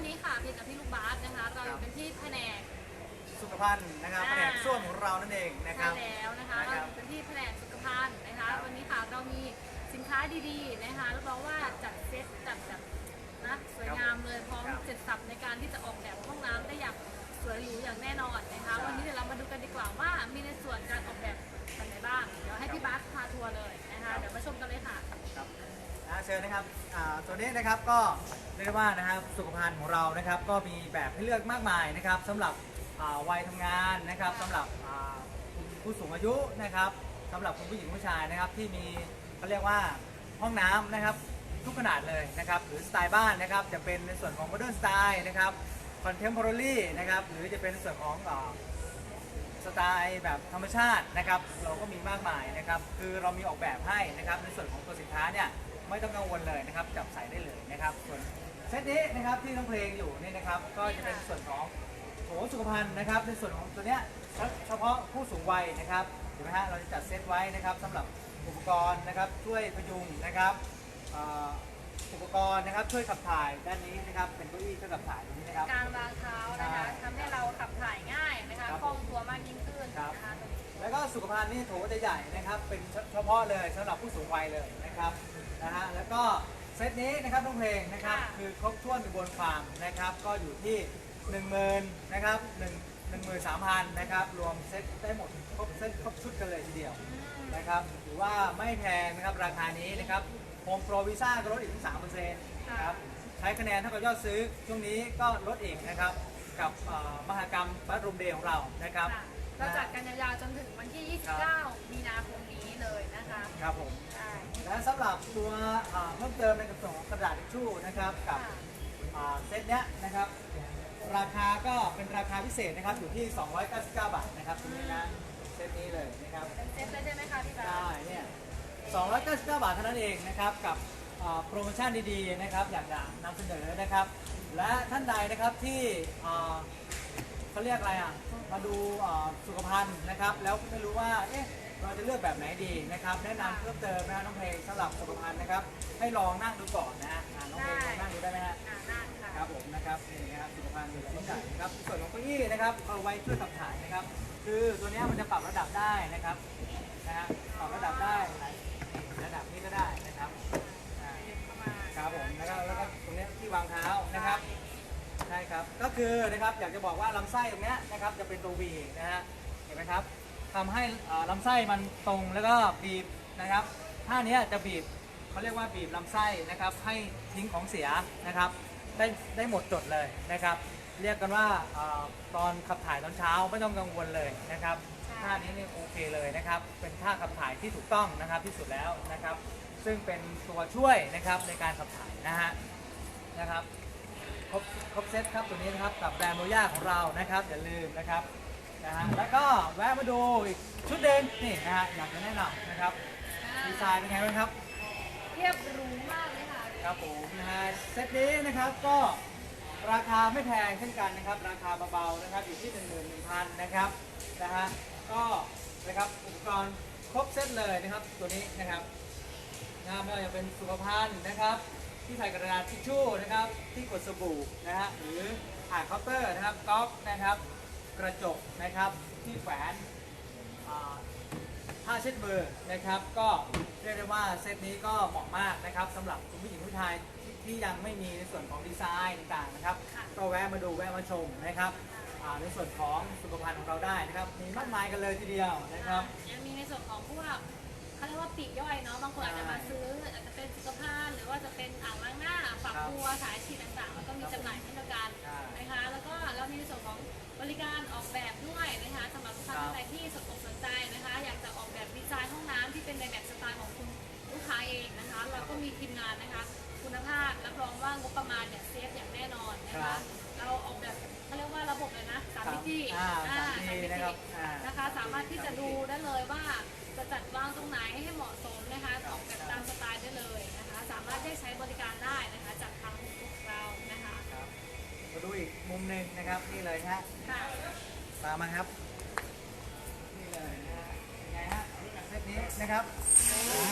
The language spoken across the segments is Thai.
วันนี้ค่ะพี่กับพี่ลูกบาสนะคะ เราครับเป็นที่แผนก สุขภัณฑ์นะครับอ่าแผนกส้วมของเรานั่นเองนะคใช่รับ แล้วนะคะนะครัเราบเป็นที่แผนกสุขภัณฑ์นะคะ ครับ วันนี้ค่ะเรามีสินค้าดีๆนะคะรับรองว่าจัดเซตจัดแบบนะสวยงามเลยพร้อมครับเสร็จสับในการที่จะออกแบบห้องน้ำได้อย่างสวยหรูอย่างแน่นอนนะคะใช่วันนี้เดี๋ยวเรามาดูกันดีกว่าว่ามีในส่วนการออกแบบเป็นไงบ้าง เดี๋ยวให้พี่บาสพาทัวร์เลยนะคะ เดี๋ยวมาชมกันเลยค่ะ ครับ อ่าเชิญนะครับอ่าตัวนี้นะครับก็เรียกได้ว่านะครับสุขภัณฑ์ของเรานะครับ ก็มีแบบให้เลือกมากมายนะครับสำหรับอ่าวัยทำงานนะครับสำหรับอ่าผู้สูงอายุนะครับสำหรับคุณผู้หญิงผู้ชายนะครับ ที่มีเขาเรียกว่าห้องน้ำนะครับ ทุกขนาดเลยนะครับหรือสไตล์บ้านนะครับจะเป็นในส่วนของ modern style นะครับ contemporary นะครับหรือจะเป็นในส่วนของอ่า สไตล์แบบธรรมชาตินะครับเราก็มีมากมายนะครับคือเรามีออกแบบให้นะครับในส่วนของตัวสินค้าเนี่ย ไม่ต้องกังวลเลยนะครับ จับใส่ได้เลยนะครับ ส่วนเซตนี้นะครับที่น้องเพลงอยู่นี่นะครับ ก็จะเป็นส่วนของโถสุขภัณฑ์นะครับ ในส่วนของตัวเนี้ยเฉเฉพาะผู้สูงวัยนะครับเห็นไหมฮะเราจะจัดเซตไว้นะครับสำหรับอุปกรณ์นะครับช่วยพยุงนะครับเอ่ออุปกรณ์นะครับช่วยขับถ่ายด้านนี้นะครับเป็นเก้าอี้ช่วยขับถ่ายตรงนี้นะครับการวางเท้านะคะใช่ทำให้เราขับถ่ายง่ายนะคะครับคล่องตัวมากยิ่งขึ้นครับนะคะตรงนี้แล้วก็สุขภัณฑ์นี่โถจะใหญ่นะครับ เป็นเฉพาะเลยสำหรับผู้สูงวัยเลยนะครับ นะฮะแล้วก็เซตนี้นะครับน้องเพลงนะครับค่ะ คือครบถ้วนอยู่บนฟาร์มนะครับก็อยู่ที่ 1 0,000นะครับ1 13,000นะครับรวมเซตได้หมดครบเซตครบชุดกันเลยทีเดียว นะครับถือว่าไม่แพงนะครับราคานี้นะครับโฮมโปรวีซ่าก็ลดอีกถึง3%นะครับใช้คะแนนเท่ากับยอดซื้อช่วงนี้ก็ลดอีกนะครับกับเอ่อมหกรรมบัตรูมเดย์ของเรานะครับค่ะเราจัดกันยาวๆจนถึงวันที่ 29 มีนาคมนี้เลยนะคะ ครับผมใช่และ สำหรับตัวอ่าเพิ่มเติมในกระส่วนของกระดาษทิชชู่นะครับกับค่ะอ่าเซตเนี้ยนะครับ ราคาก็เป็นราคาพิเศษนะครับอยู่ที่ 299 บาทนะครับตรงนี้นะเซตนี้เลยนะครับเป็นเซตเลยใช่ไหมคะพี่บาสได้เนี่ย299 บาทเท่านั้นเองนะครับกับอ่าโปรโมชั่นดีๆนะครับอยากจะนำเสนอนะครับ และท่านใดนะครับที่อ่าเขาเรียกอะไรอะมาดูอ่าสุขภัณฑ์นะครับ แล้วไม่รู้ว่าเอ๊ะ เราจะเลือกแบบไหนดีนะครับ แนะนำเพิ่มเติมนะฮะน้องเพลงสำหรับสุขภัณฑ์นะครับ ให้ลองนั่งดูก่อนนะฮะอ่าน้องเพลงลองนั่งดูได้ไหมฮะ อ่านั่นค่ะครับผมนะครับนี่นะครับสุขภัณฑ์อยู่ชิ้นใหญ่นะครับส่วนของเก้าอี้นะครับเอาไว้ช่วยขับถ่ายนะครับ คือตัวเนี้ยมันจะปรับระดับได้นะครับนะฮะปรับระดับได้หลายระดับนี้ก็ได้นะครับอ่าเข้ามาครับผมแล้วก็แล้วก็ตรงเนี้ยที่วางเท้านะครับใช่ครับก็คือนะครับอยากจะบอกว่าลำไส้ตรงเนี้ยนะครับจะเป็นตัววีนะฮะเห็นไหมครับ ทำให้เอ่อลำไส้มันตรงแล้วก็บีบนะครับท่าเนี้ยจะบีบเขาเรียกว่าบีบลำไส้นะครับให้ทิ้งของเสียนะครับได้ได้หมดจดเลยนะครับ เรียกกันว่าเอ่อตอนขับถ่ายตอนเช้าไม่ต้องกังวลเลยนะครับท่านี้นี่โอเคเลยนะครับ เป็นท่าขับถ่ายที่ถูกต้องนะครับที่สุดแล้วนะครับ ซึ่งเป็นตัวช่วยนะครับในการขับถ่ายนะฮะนะครับ ครบครบเซตครับตัวนี้นะครับกับแบรนด์โมย่าของเรานะครับอย่าลืมนะครับ นะฮะแล้วก็แวะมาดูอีกชุดเดินนี่นะฮะอยากจะแนะนำนะครับดีไซน์เป็นไงบ้างครับ เรียบหรูมากเลยค่ะครับผมนะฮะเซตนี้นะครับก็ราคาไม่แพงเช่นกันนะครับ ราคาเบาๆนะครับอยู่ที่ 11,000นะครับนะฮะก็นะครับอุปกรณ์ครบเซตเลยนะครับตัวนี้นะครับนะไม่ว่าจะเป็นสุขภัณฑ์นะครับ ที่ใส่กระดาษทิชชู่นะครับ ที่กดสบู่นะฮะหรืออ่างเคาน์เตอร์นะครับก๊อกนะครับ กระจกนะครับที่แขวนอ่าผ้าเช็ดมือนะครับก็เรียกได้ว่าเซตนี้ก็เหมาะมากนะครับสำหรับคุณผู้หญิงผู้ชายที่ที่ยังไม่มีในส่วนของดีไซน์ต่างๆนะครับค่ะก็แวะมาดูแวะมาชมนะครับอ่าในส่วนของสุขภัณฑ์ของเราได้นะครับมีมากมายกันเลยทีเดียวนะครับยังมีในส่วนของพวก เขาเรียกว่าปลีกย่อยเนาะบางคนอาจจะมาซื้ออาจจะเป็นสุขภัณฑ์หรือว่าจะเป็นอ่างล้างหน้าฝักบัวสายฉีดต่างๆแล้วก็มีจำหน่ายเช่นเดียวกันใช่นะคะแล้วก็เรามีในส่วนของบริการออกแบบด้วยนะคะสำหรับลูกค้าครับท่านใดที่สนอกสนใจนะคะ อยากจะออกแบบดีไซน์ห้องน้ำที่เป็นในแบบสไตล์ของคุณลูกค้าเองนะคะ เราก็มีทีมงานนะคะ คุณภาพรับรองว่างบประมาณเนี่ยเซฟอย่างแน่นอนนะครัคะ บ เราออกแบบเขาเรียกว่าระบบเลยนะสามมิติอ่าอ่สามมิตินะครับอ่า นะคะ สามารถที่จะดูได้เลยว่า จะจัดวางตรงไหนให้เหมาะสมนะคะออกแบบตามสไตล์ได้เลยนะคะ สามารถได้ใช้บริการได้นะคะจากทางพวกเรานะคะครับมาดูอีกมุมหนึ่งนะครับนี่เลยฮะค่ะตามมาครับ นี่เลยนะฮะเป็นไงฮะเซตนี้นะครับ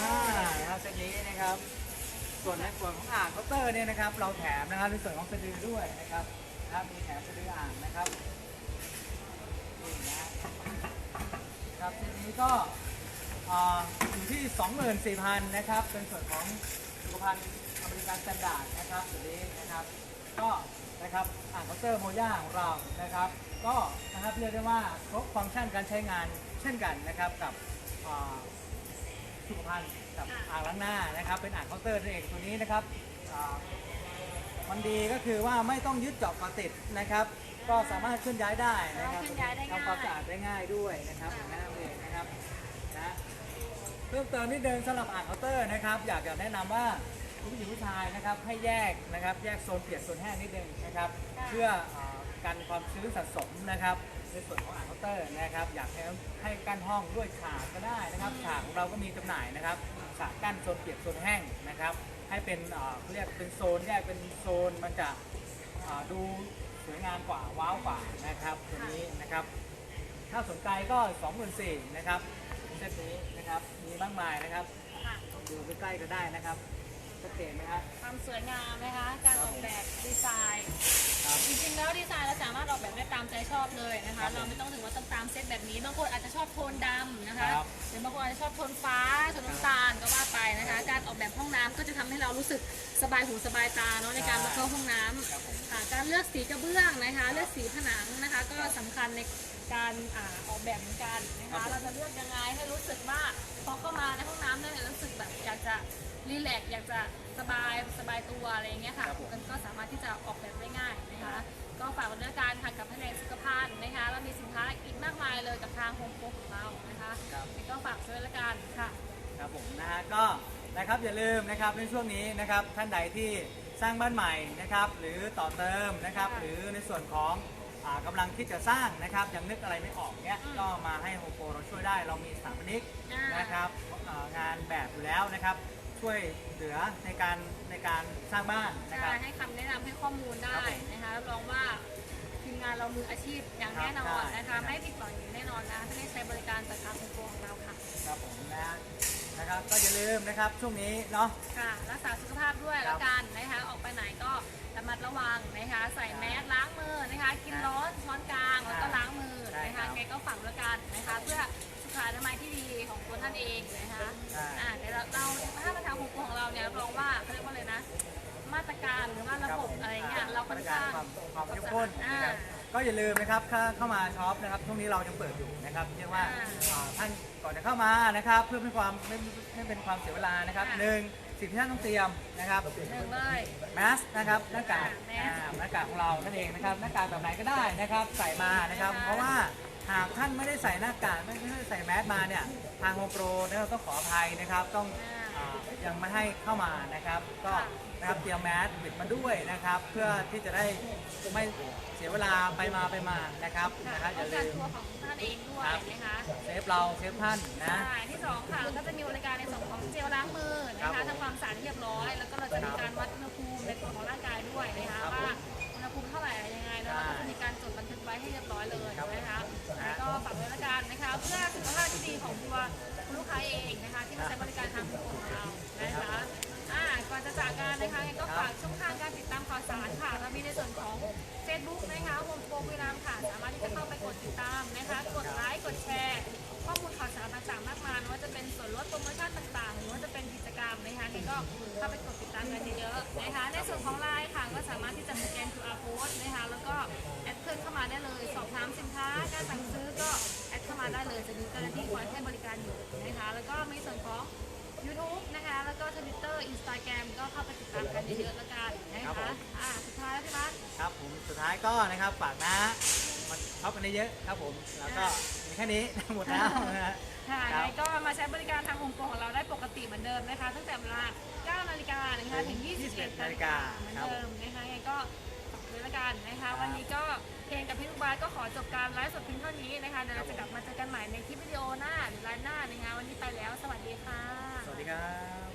อ่านะครับเซตนี้นะครับ ส่วนในส่วนของอ่างเคาน์เตอร์เนี่ยนะครับ เราแถมนะครับในส่วนของสะดือด้วยนะครับนะครับมีแถมสะดืออ่างนะครับนี่นะครับทีนี้ก็ อ่าอยู่ที่ 24,000นะครับเป็นส่วนของสุขภัณฑ์อเมริกันสแตนดาร์ดนะครับตัวนี้นะครับ ก็นะครับอ่างเคาน์เตอร์โมย่าของเรานะครับ ก็นะครับเรียกได้ว่าครบฟังก์ชันการใช้งานเช่นกันนะครับกับอ่าสุขภัณฑ์กับค่ะอ่างล้างหน้านะครับ เป็นอ่างเคาน์เตอร์นั่นเองตัวนี้นะครับอ่ามันดีก็คือว่าไม่ต้องยึดเจาะกระติดนะครับ ก็สามารถเคลื่อนย้ายได้นะครับเคลื่อนย้ายได้ง่ายทำความสะอาดได้ง่ายด้วยนะครับอย่างนั้นเองนะครับนะ เพิ่มเติมนิดนึงสำหรับอ่างเคาน์เตอร์นะครับ อยากจะแนะนำว่าผู้หญิงผู้ชายนะครับให้แยกนะครับ แยกโซนเปียกโซนแห้งนิดนึงนะครับ เพื่ออ่ากันความชื้นสะสมนะครับ ในส่วนของอ่างเคาน์เตอร์นะครับ อยากให้ให้กั้นห้องด้วยฉากก็ได้นะครับฉากของเราก็มีจำหน่ายนะครับฉากกั้นโซนเปียกโซนแห้งนะครับ ให้เป็นอ่าเขาเรียกเป็นโซนแยกเป็นโซนมันจะ อ่าดูสวยงามกว่าว้าวกว่านะครับตัวนี้นะครับ ถ้าสนใจก็ 24,000นะครับเซตนี้นะครับ มีมากมายนะครับ ค่ะ ดูใกล้ๆก็ได้นะครับชัดเจนไหมครับ ความสวยงามนะคะ การออกแบบดีไซน์ ครับ จริงๆ แล้วดีไซน์เราสามารถออกแบบได้ตามใจชอบเลยนะคะเราไม่ต้องถึงว่าต้องตามเซตแบบนี้ บางคนอาจจะชอบโทนดำนะคะ ครับหรือบางคนอาจจะชอบโทนฟ้า โทนน้ำตาลก็ว่าไปนะคะ การออกแบบห้องน้ำก็จะทำให้เรารู้สึกสบายหูสบายตาเนาะในการมาเข้าห้องน้ำครับผม ค่ะ การเลือกสีกระเบื้องนะคะ เลือกสีผนังนะคะ ก็สำคัญใน การอ่าออกแบบเหมือนกันนะคะเราจะเลือกยังไงให้รู้สึกว่าพอเข้ามาในห้องน้ำแล้วเนี่ยรู้สึกแบบอยากจะรีแลกซ์อยากจะสบายสบายตัวอะไรอย่างเงี้ยค่ะครับผม มันก็สามารถที่จะออกแบบได้ง่ายนะคะ ก็ฝากไว้ด้วยการค่ะกับแผนกสุขภัณฑ์นะคะเรามีสินค้าอีกมากมายเลยกับทางโฮมโปรของเรานะคะครับก็ฝากด้วยละกันค่ะ ครับผมนะฮะก็นะครับอย่าลืมนะครับในช่วงนี้นะครับท่านใดที่สร้างบ้านใหม่นะครับหรือต่อเติมนะครับค่ะหรือในส่วนของ อ่ากำลังคิดจะสร้างนะครับยังนึกอะไรไม่ออกเนี้ยอืมก็มาให้โฮโปเราช่วยได้เรามีสถาปนิกอ่าน นะครับอ่างานแบบอยู่แล้วนะครับ ช่วยเหลือในการในการสร้างบ้านนะคใช่รับ ให้คำแนะนำให้ข้อมูลได้ครับผมนะคะรับรองว่าทีมงานเรามืออาชีพอย่างแน่นอนครับนะคะใช่ไม่ผิดหวังอย่างแน่นอนนะถ้าได้ใช้บริการจากทางโฮมโปรของเราค่ะ ครับผมนะฮะนะครับก็อย่าลืมนะครับช่วงนี้เนาะ ค่ะรักษาสุขภาพด้วยครัแล้บวกันนะคะ ออกไปไหนก็ระมัดระวังนะคะ ใส่แมสล้างมือ นะคะกินร้อนช้อนกลางแล้วก็ล้างมือใช่นะครัคะบแกก็ฝังแล้วกันนะคะ เพื่อสุขอนามัยที่ดีของตัวท่านเองนะคะใช่ อ่าเดี๋ยวเราเราถ้ามาทางของของเราเนี่ยรับรองว่าเขาเรียกว่าอะไรนะ มาตรการหรือว่าระบบอะไรเงี้ยเราค่อนข้างความความเข้มข้นนะครับอ่าก็อย่าลืมนะครับเข้าเข้ามาช็อปนะครับช่วงนี้เรายังเปิดอยู่นะครับเรียกว่าอ่าอ่าท่านก่อนจะเข้ามานะครับ เพื่อไม่ความไม่ไม่เป็นความเสียเวลานะครับค่ะหนึ่ง สิ่งที่ท่านต้องเตรียมนะครับหนึ่งเลย แมสนะครับหน้ากากอ่าอ่าหน้ากากของเรานั่นเองนะครับหน้ากากแบบไหนก็ได้นะครับ ใส่มานะครับนะคะเพราะว่า หากท่านไม่ได้ใส่หน้ากากไม่ไม่ได้ใส่แมสมาเนี่ยทางโฮมโปรนะครับต้องขออภัยนะครับ ต้องอ่าอ่ายังไม่ให้เข้ามานะครับ ก็ค่ะนะครับเตรียมแมสปิดมาด้วยนะครับ เพื่อที่จะได้ไม่เสียเวลาไปมาไปมานะครับค่ะนะครับอป้อย่างลืกันมตัวของท่านเองด้วยครับ นะคะเซฟเราเซฟท่านนะ ใช่ที่สองค่ะก็จะมีบริการในส่วนของเจลล้างมือนะครัคะบทำความสะอาดเรียบร้อย แล้วก็เราจะ นะคะโฮมโปรบุรีรัมย์ค่ะ สามารถที่จะเข้าไปกดติดตามนะคะ กดไลค์กดแชร์ ข้อมูลข่าวสารต่างๆ มากมายไม่ว่าจะเป็นส่วนลดโปรโมชั่นต่างๆ หรือว่าจะเป็นกิจกรรมนะคะนี่ก็เข้าไปกดติดตามกันเยอะๆนะคะ ในส่วนของไลน์ค่ะก็สามารถที่จะสแกน QR code นะคะแล้วก็แอดเพื่อนเข้ามาได้เลย สอบถามสินค้าการสั่งซื้อก็แอดเข้ามาได้เลยจะมีเจ้าหน้าที่คอยให้บริการอยู่นะคะ แล้วก็มีส่วนของ YouTube นะคะ แล้วก็ Twitter Instagram ก็เข้าไปติดตามกันเยอะๆแล้วกันนะครัคะบผม อ่าสุดท้ายแล้วพี่บัส ครับผมสุดท้ายก็นะครับฝากนะมาช็อปกันได้เยอะครับผมแล้วก็มีแค่นี้ หมดแล้วนะฮะ ค่ะครับ ยังไงก็มาใช้บริการทางโฮมโปรของเราได้ปกติเหมือนเดิมนะคะ ตั้งแต่เวลา 9 นาฬิกานะคะถึง 21 นาฬิกาเหมือนเดิมนะคะยังไงก็ฝากด้วยละกันนะคะ วันนี้ก็ เองกับพี่ลูกบาสก็ขอจบการไลฟ์สดเพียงเท่านี้นะคะเดี๋ยวเราจะกลับมาเจอกันใหม่ในคลิปวิดีโอหน้าหรือไลน์หน้าในงานวันนี้ไปแล้ว สวัสดีค่ะ สวัสดีครับ